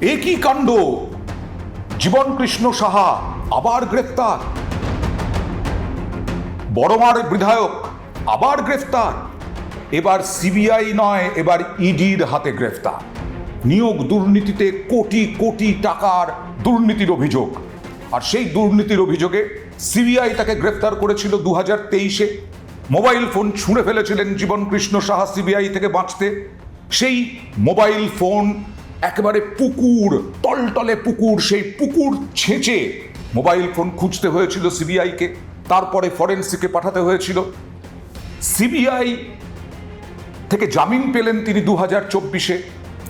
একই কাণ্ড। জীবন কৃষ্ণ সাহা, আবার গ্রেফতার। বড়মার বিধায়ক, আবার গ্রেফতার। এবার সিবিআই নয়, এবার ইডির হাতে গ্রেফতার। নিয়োগ দুর্নীতিতে কোটি কোটি টাকার দুর্নীতির অভিযোগ। আর সেই দুর্নীতির অভিযোগে সিবিআই তাকে গ্রেফতার করেছিল দু হাজার তেইশে। মোবাইল ফোন ছুঁড়ে ফেলেছিলেন জীবন কৃষ্ণ সাহা সিবিআই থেকে বাঁচতে। সেই মোবাইল ফোন একেবারে পুকুর টলটলে পুকুর, সেই পুকুর ছেঁচে মোবাইল ফোন খুঁজতে হয়েছিল সিবিআইকে, তারপরে ফরেন্সিকে পাঠাতে হয়েছিল। সিবিআই থেকে জামিন পেলেন তিনি দু হাজার চব্বিশে।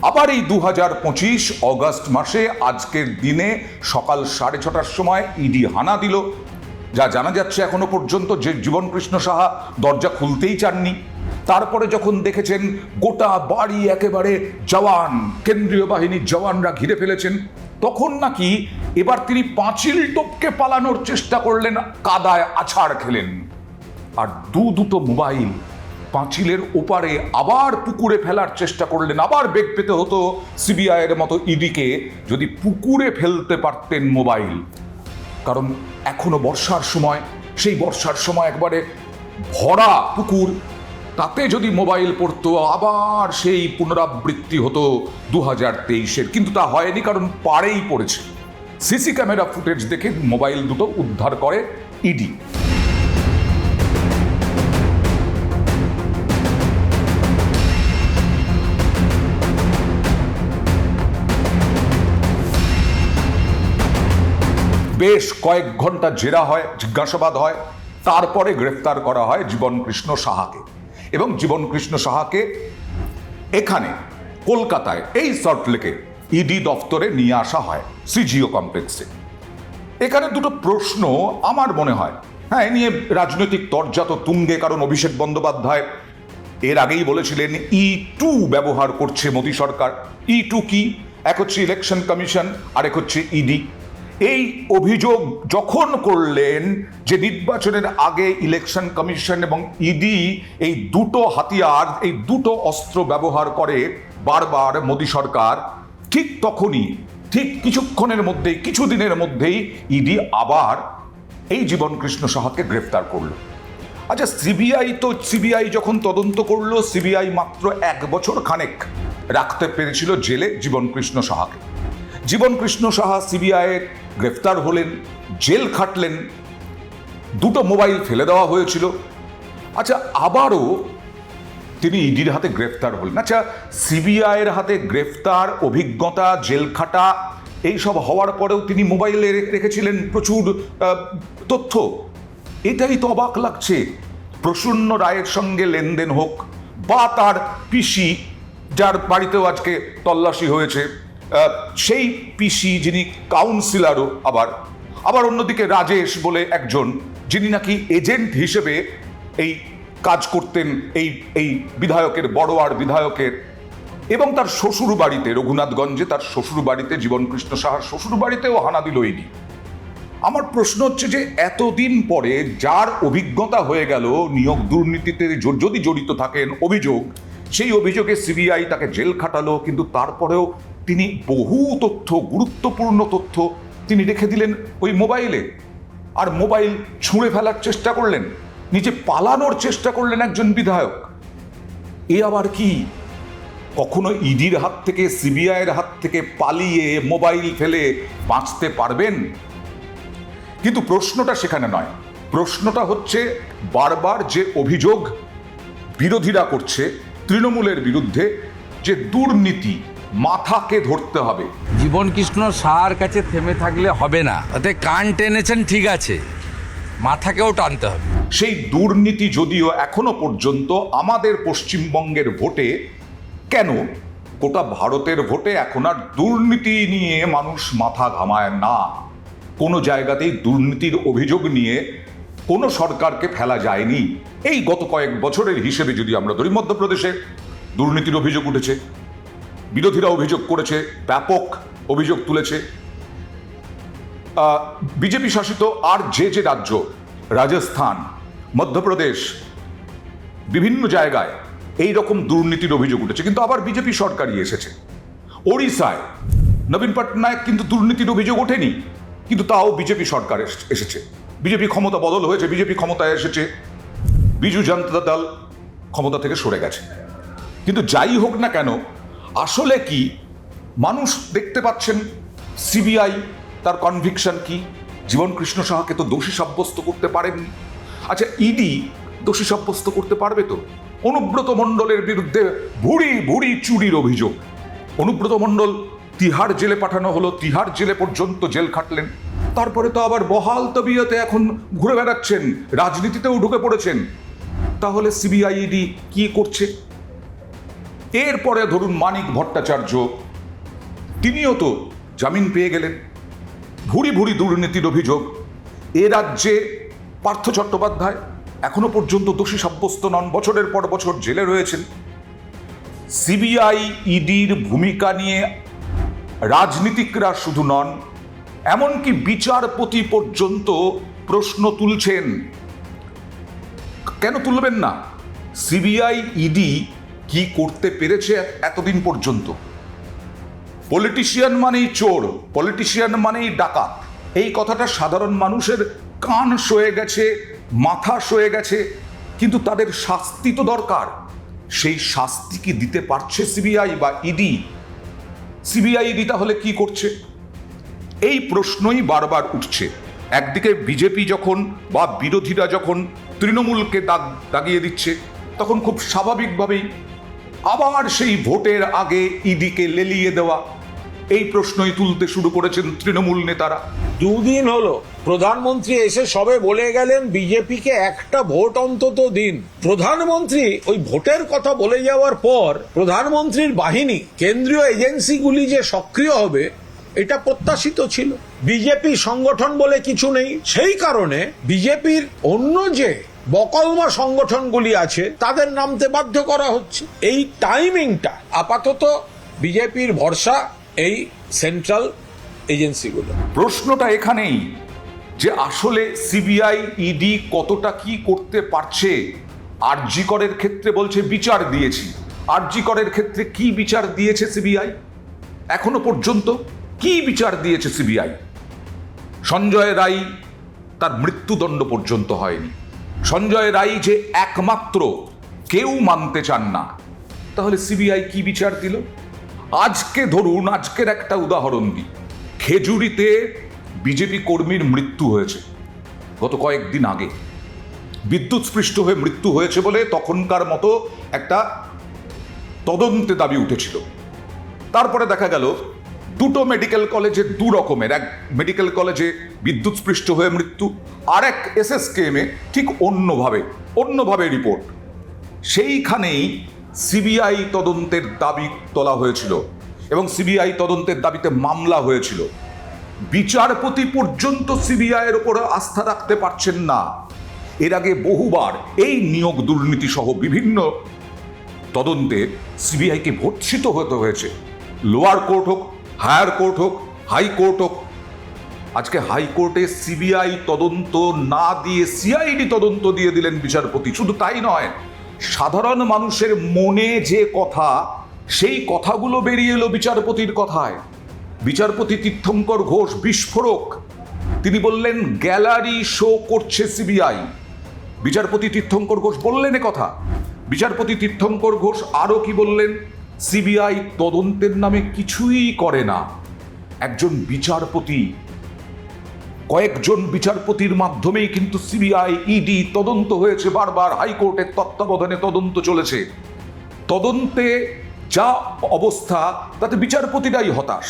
আবার এই দু হাজার পঁচিশ অগস্ট মাসে আজকের দিনে সকাল সাড়ে ছটার সময় ইডি হানা দিল। যা জানা যাচ্ছে এখনও পর্যন্ত যে জীবন কৃষ্ণ সাহা দরজা খুলতেই চাননি। তারপরে যখন দেখেছেন গোটা বাড়ি একেবারে জওয়ান, কেন্দ্রীয় বাহিনীর জওয়ানরা ঘিরে ফেলেছেন, তখন নাকি এবার তিনি পাঁচিল টপকে পালানোর চেষ্টা করলেন, কাদায় আছাড় খেলেন। আর দু দুটো মোবাইল পাঁচিলের ওপারে আবার পুকুরে ফেলার চেষ্টা করলেন, আবার বেগ পেতে হতো সিবিআই এর মতো ইডিকে, যদি পুকুরে ফেলতে পারতেন মোবাইল। কারণ এখনও বর্ষার সময়, সেই বর্ষার সময় একবারে ভরা পুকুর তাতে যদি মোবাইল পড়তো, আবার সেই পুনরাবৃত্তি হতো দু হাজার তেইশের। কিন্তু তা হয়নি, কারণ পাড়েই পড়েছে। সিসি ক্যামেরা ফুটেজ দেখে মোবাইল দুটো উদ্ধার করে ইডি। বেশ কয়েক ঘণ্টা জেরা হয়, জিজ্ঞাসাবাদ হয়, তারপরে গ্রেফতার করা হয় জীবন কৃষ্ণ সাহাকে। এবং জীবন কৃষ্ণ সাহাকে এখানে কলকাতায় এই সল্টলেকে ইডি দপ্তরে নিয়ে আসা হয় সিজিও কমপ্লেক্সে। এখানে দুটো প্রশ্ন আমার মনে হয়। হ্যাঁ এ নিয়ে রাজনৈতিক তর্জা তো তুঙ্গে, কারণ অভিষেক বন্দ্যোপাধ্যায় এর আগেই বলেছিলেন ই টু ব্যবহার করছে মোদী সরকার। ই টু কি? এক হচ্ছে ইলেকশন কমিশন আরেক হচ্ছে ইডি এই অভিযোগ যখন করলেন যে নির্বাচনের আগে ইলেকশন কমিশন এবং ইডি এই দুটো হাতিয়ার, এই দুটো অস্ত্র ব্যবহার করে বারবার মোদী সরকার, ঠিক তখনই, ঠিক কিছুক্ষণের মধ্যেই কিছুদিনের মধ্যেই ইডি আবার এই জীবন কৃষ্ণ সাহাকে গ্রেফতার করল। আচ্ছা সিবিআই তো, সিবিআই যখন তদন্ত করল, সিবিআই মাত্র এক বছর খানেক রাখতে পেরেছিল জেলে জীবন কৃষ্ণ সাহাকে। জীবন কৃষ্ণ সাহা সিবিআই গ্রেফতার হলেন, জেল খাটলেন, দুটো মোবাইল ফেলে দেওয়া হয়েছিল। আচ্ছা আবারও তিনি ইডির হাতে গ্রেফতার হলেন। আচ্ছা সিবিআইয়ের হাতে গ্রেফতার, অভিজ্ঞতা, জেল খাটা, এইসব হওয়ার পরেও তিনি মোবাইলে রেখেছিলেন প্রচুর তথ্য। এটাই তো অবাক লাগছে। প্রসন্ন রায়ের সঙ্গে লেনদেন হোক, বা তার পিসি, যার বাড়িতেও আজকে তল্লাশি হয়েছে সেই পিসি যিনি কাউন্সিলারও আবার আবার অন্যদিকে রাজেশ বলে একজন, যিনি নাকি এজেন্ট হিসেবে এই কাজ করতেন, এই এই বিধায়কের, বড়োয়ার বিধায়কের, এবং তার শ্বশুর বাড়িতে রঘুনাথগঞ্জে তার শ্বশুর বাড়িতে জীবনকৃষ্ণ সাহার শ্বশুর বাড়িতেও হানা দিল ইনি আমার প্রশ্ন হচ্ছে যে, এতদিন পরে যার অভিজ্ঞতা হয়ে গেল নিয়োগ দুর্নীতিতে যদি জড়িত থাকেন অভিযোগ, সেই অভিযোগে সিবিআই তাকে জেল খাটালো, কিন্তু তারপরেও তিনি বহু তথ্য, গুরুত্বপূর্ণ তথ্য তিনি রেখে দিলেন ওই মোবাইলে। আর মোবাইল ছুঁড়ে ফেলার চেষ্টা করলেন, নিজে পালানোর চেষ্টা করলেন একজন বিধায়ক। এ আবার কি? কখনো ইডির হাত থেকে, সিবিআইয়ের হাত থেকে পালিয়ে মোবাইল ফেলে বাঁচতে পারবেন? কিন্তু প্রশ্নটা সেখানে নয়। প্রশ্নটা হচ্ছে, বারবার যে অভিযোগ বিরোধীরা করছে, তৃণমূলের বিরুদ্ধে যে দুর্নীতি মাথাকে ধরতে হবে। জীবন কৃষ্ণ সাহার কাছে থেমে থাকলে হবে না। তাতে কান টেনেছেন ঠিক আছে। মাথাকেও টানতে হবে। সেই দুর্নীতি যদিও এখনও পর্যন্ত আমাদের পশ্চিমবঙ্গের ভোটে কেন? গোটা ভারতের ভোটে এখন আর দুর্নীতি নিয়ে মানুষ মাথা ঘামায় না। কোনো জায়গাতেই দুর্নীতির অভিযোগ নিয়ে কোনো সরকারকে ফেলা যায়নি। এই গত কয়েক বছরের হিসেবে যদি আমরা ধরি মধ্যপ্রদেশে দুর্নীতির অভিযোগ উঠেছে। বিরোধীরা অভিযোগ করেছে, ব্যাপক অভিযোগ তুলেছে। বিজেপি শাসিত আর যে যে রাজ্য, রাজস্থান, মধ্যপ্রদেশ, বিভিন্ন জায়গায় এই রকম দুর্নীতির অভিযোগ উঠেছে। কিন্তু আবার বিজেপি সরকারই এসেছে। ওড়িশায় নবীন পটনায়ক কিন্তু দুর্নীতির অভিযোগ ওঠেনি, কিন্তু তাও বিজেপি সরকার এসেছে। বিজেপি ক্ষমতা বদল হয়েছে, বিজেপি ক্ষমতায় এসেছে। বিজু জনতা দল ক্ষমতা থেকে সরে গেছে। কিন্তু যাই হোক না কেন আসলে কি? মানুষ দেখতে পাচ্ছেন সিবিআই, তার কনভিকশন কি? জীবন কৃষ্ণ সাহাকে তো দোষী সাব্যস্ত করতে পারেননি আচ্ছা ইডি দোষী সাব্যস্ত করতে পারবে তো? অনুব্রত মণ্ডলের বিরুদ্ধে ভুড়ি ভুড়ি চুরির অভিযোগ। অনুব্রত মণ্ডল তিহার জেলে পাঠানো হলো, তিহার জেলে পর্যন্ত জেল খাটলেন। তারপরে তো আবার বহাল তবিয়তে এখন ঘুরে বেড়াচ্ছেন, রাজনীতিতেও ঢুকে পড়েছেন। তাহলে সিবিআইডি কি করছে? এরপরে ধরুন মানিক ভট্টাচার্য, তিনিও তো জামিন পেয়ে গেলেন। ভুরি ভুরি দুর্নীতির অভিযোগ। এ রাজ্যে পার্থ চট্টোপাধ্যায় এখনও পর্যন্ত দোষী সাব্যস্ত নন, বছরের পর বছর জেলে রয়েছেন। সিবিআই ইডির ভূমিকা নিয়ে রাজনীতিকরা শুধু নন, এমনকি বিচারপতি পর্যন্ত প্রশ্ন তুলছেন। কেন তুলবেন না? সিবিআই ইডি কি করতে পেরেছে এতদিন পর্যন্ত? পলিটিশিয়ান মানেই চোর পলিটিশিয়ান মানেই ডাকাত। এই কথাটা সাধারণ মানুষের কান সয়ে গেছে, মাথা সয়ে গেছে, কিন্তু তাদের শাস্তি তো দরকার। সেই শাস্তি কি দিতে পারছে সিবিআই বা ইডি সিবিআই ইডি তাহলে কি করছে? এই প্রশ্নই বারবার উঠছে। একদিকে বিজেপি যখন বা বিরোধীরা যখন তৃণমূলকে দাগ দাগিয়ে দিচ্ছে, তখন খুব স্বাভাবিকভাবেই আবার সেই ভোটের আগে ইডিকে লেলিয়ে দেওয়া। এই প্রশ্নই তুলতে শুরু করেছেন তৃণমূল নেতারা। দুদিন হলো, প্রধানমন্ত্রী এসে সবে বলে গেলেন বিজেপিকে একটা ভোট অন্তত দিন। প্রধানমন্ত্রী ওই ভোটের কথা বলে যাওয়ার পর প্রধানমন্ত্রীর বাহিনী, কেন্দ্রীয় এজেন্সিগুলি যে সক্রিয় হবে, এটা প্রত্যাশিত ছিল। বিজেপি সংগঠন বলে কিছু নেই। সেই কারণে বিজেপির অন্য যে বকলমা সংগঠনগুলি আছে, তাদের নামতে বাধ্য করা হচ্ছে। এই টাইমিংটা আপাতত বিজেপির ভরসা এই সেন্ট্রাল এজেন্সিগুলো প্রশ্নটা এখানেই যে আসলে সিবিআই ইডি কতটা কি করতে পারছে আরজি করের ক্ষেত্রে বলছে বিচার দিয়েছি। আরজি করের ক্ষেত্রে কি বিচার দিয়েছে সিবিআই এখনও পর্যন্ত কি বিচার দিয়েছে সিবিআই সঞ্জয় রায় তার মৃত্যুদণ্ড পর্যন্ত হয়নি। সঞ্জয় রায় যে একমাত্র, কেউ মানতে চান না। তাহলে সিবিআই কি বিচার দিল? আজকে ধরুন, আজকের একটা উদাহরণ দিই। খেজুরিতে বিজেপি কর্মীর মৃত্যু হয়েছে, গত কয়েকদিন আগে। বিদ্যুৎস্পৃষ্ট হয়ে মৃত্যু হয়েছে বলে তখনকার মতো একটা তদন্তে দাবি উঠেছিল। তারপরে দেখা গেল দুটো মেডিকেল কলেজে দু রকমের। এক মেডিকেল কলেজে বিদ্যুৎস্পৃষ্ট হয়ে মৃত্যু, আর এক এসএসকেএমে ঠিক অন্যভাবে অন্যভাবে রিপোর্ট সেইখানেই সিবিআই তদন্তের দাবি তোলা হয়েছিল এবং সিবিআই তদন্তের দাবিতে মামলা হয়েছিল। বিচারপতি পর্যন্ত সিবিআই এর উপর আস্থা রাখতে পারছেন না। এর আগে বহুবার এই নিয়োগ দুর্নীতি সহ বিভিন্ন তদন্তে সিবিআইকে ভর্ৎসিত হতে হয়েছে। লোয়ার কোর্ট হোক হায়ার কোর্ট হোক, হাই কোর্ট হোক, আজকে হাইকোর্টে সিবিআই তদন্ত না দিয়ে, সিআইডি তদন্ত দিয়ে দিলেন বিচারপতি। শুধু তাই নয়, সাধারণ মানুষের মনে যে কথা, সেই কথাগুলো বেরিয়ে এলো বিচারপতির কথায়। বিচারপতি তীর্থঙ্কর ঘোষ, বিস্ফোরক। তিনি বললেন, গ্যালারি শো করছে সিবিআই। বিচারপতি তীর্থঙ্কর ঘোষ বললেন কথা। বিচারপতি তীর্থঙ্কর ঘোষ আরও কি বললেন? সিবিআই তদন্তের নামে কিছুই করে না। একজন বিচারপতি, কয়েকজন বিচারপতির মাধ্যমেই কিন্তু সিবিআই ইডি তদন্ত হয়েছে, বারবার হাইকোর্টের তত্ত্বাবধানে তদন্ত চলেছে। তদন্তে যা অবস্থা, তাতে বিচারপতিরাই হতাশ।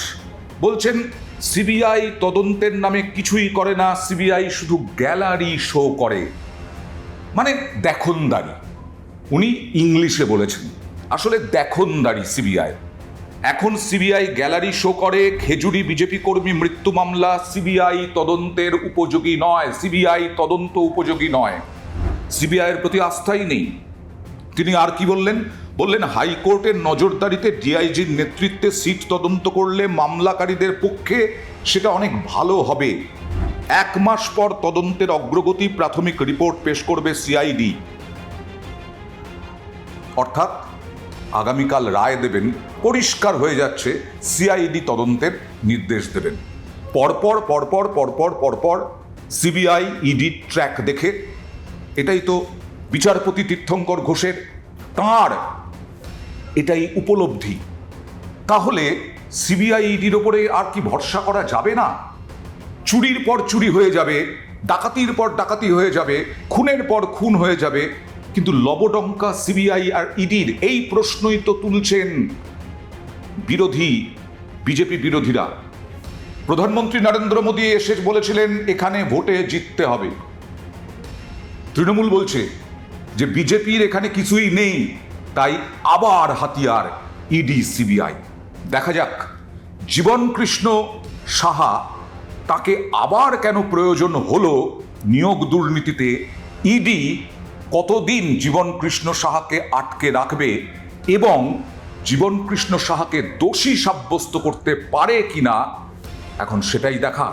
বলছেন, সিবিআই তদন্তের নামে কিছুই করে না, সিবিআই শুধু গ্যালারি শো করে। মানে দেখনদারি। উনি ইংলিশে বলেছেন। আসলে দেখনদারি সিবিআই। এখন সিবিআই গ্যালারি শো করে, খেজুরি বিজেপি কর্মী মৃত্যু মামলা, সিবিআই তদন্তের উপযোগী নয়, সিবিআই তদন্ত উপযোগী নয়। সিবিআইয়ের প্রতি আস্থাই নেই। তিনি আর কি বললেন? বললেন, হাইকোর্টের নজরদারিতে ডিআইজির নেতৃত্বে সিট তদন্ত করলে মামলাকারীদের পক্ষে সেটা অনেক ভালো হবে। এক মাস পর তদন্তের অগ্রগতি প্রাথমিক রিপোর্ট পেশ করবে সিআইডি। অর্থাৎ আগামীকাল রায় দেবেন, পরিষ্কার হয়ে যাচ্ছে, সিআইডি তদন্তের নির্দেশ দেবেন। পরপর পরপর পরপর পরপর সিবিআই ইডি ট্র্যাক দেখে, এটাই তো বিচারপতি তীর্থঙ্কর ঘোষের তাঁর, এটাই উপলব্ধি। তাহলে সিবিআই ইডির ওপরে আর কি ভরসা করা যাবে না? চুরির পর চুরি হয়ে যাবে, ডাকাতির পর ডাকাতি হয়ে যাবে, খুনের পর খুন হয়ে যাবে কিন্তু লবডঙ্কা, সিবিআই আর ইডির এই প্রশ্নই তো তুলছেন বিরোধী, বিজেপি বিরোধীরা। প্রধানমন্ত্রী নরেন্দ্র মোদী এসে বলেছিলেন, এখানে ভোটে জিততে হবে। তৃণমূল বলছে যে, বিজেপির এখানে কিছুই নেই, তাই আবার হাতিয়ার ইডি, সিবিআই। দেখা যাক। জীবন কৃষ্ণ সাহা, তাকে আবার কেন প্রয়োজন হলো নিয়োগ দুর্নীতিতে? ইডি কতদিন জীবন কৃষ্ণ সাহাকে আটকে রাখবে এবং জীবন কৃষ্ণ সাহাকে দোষী সাব্যস্ত করতে পারে কিনা, এখন সেটাই দেখা